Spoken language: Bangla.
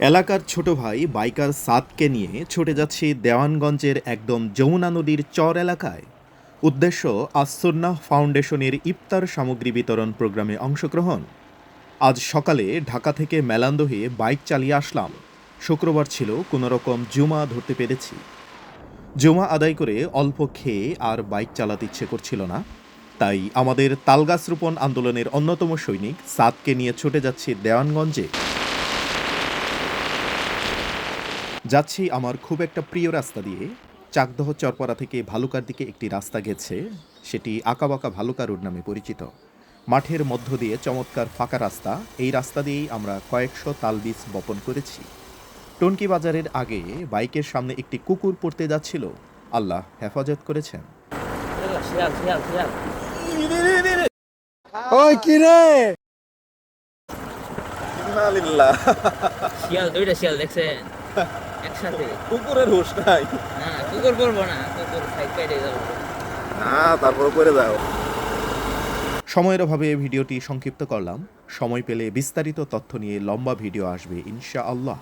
এলাকার ছোট ভাই বাইকার সাদকে নিয়ে ছুটে যাচ্ছি দেওয়ানগঞ্জের একদম যমুনা নদীর চর এলাকায়। উদ্দেশ্য আসন্না ফাউন্ডেশনের ইফতার সামগ্রী বিতরণ প্রোগ্রামে অংশগ্রহণ। আজ সকালে ঢাকা থেকে মেলান্দ হয়ে বাইক চালিয়ে আসলাম। শুক্রবার ছিল কোনোরকম জুমা ধরতে পেরেছি। জুমা আদায় করে অল্প খেয়ে আর বাইক চালাতে ইচ্ছে করছিল না। তাই আমাদের তালগাছ রোপণ আন্দোলনের অন্যতম সৈনিক সাদকে নিয়ে ছুটে যাচ্ছি দেওয়ানগঞ্জে। যাচ্ছি আমার খুব একটা প্রিয় রাস্তা দিয়ে। চাকদহ চরপাড়া থেকে ভালুকার দিকে একটি রাস্তা গেছে। সেটি আঁকাবাঁকা ভালুকা রোড নামে পরিচিত। মাঠের মধ্য দিয়ে চমৎকার ফাঁকা রাস্তা। এই রাস্তা দিয়েই আমরা কয়েকশো তালবীজ বপন করেছি। টনকি বাজারের আগে বাইকের সামনে একটি কুকুর পড়তে যাচ্ছিল। আল্লাহ হেফাজত করেছেন। শিয়াল শিয়াল শিয়াল ওই কি রে? শিয়াল দুইটা শিয়াল দেখছেন? একসাথে। কুকুরের হুশ নাই। না কুকুর বলব না কুকুর সাইড পাইডে যাব। না তারপর করে যাও। সময়ের অভাবে ভিডিওটি সংক্ষিপ্ত করলাম। সময় পেলে বিস্তারিত তথ্য নিয়ে লম্বা ভিডিও আসবে ইনশা আল্লাহ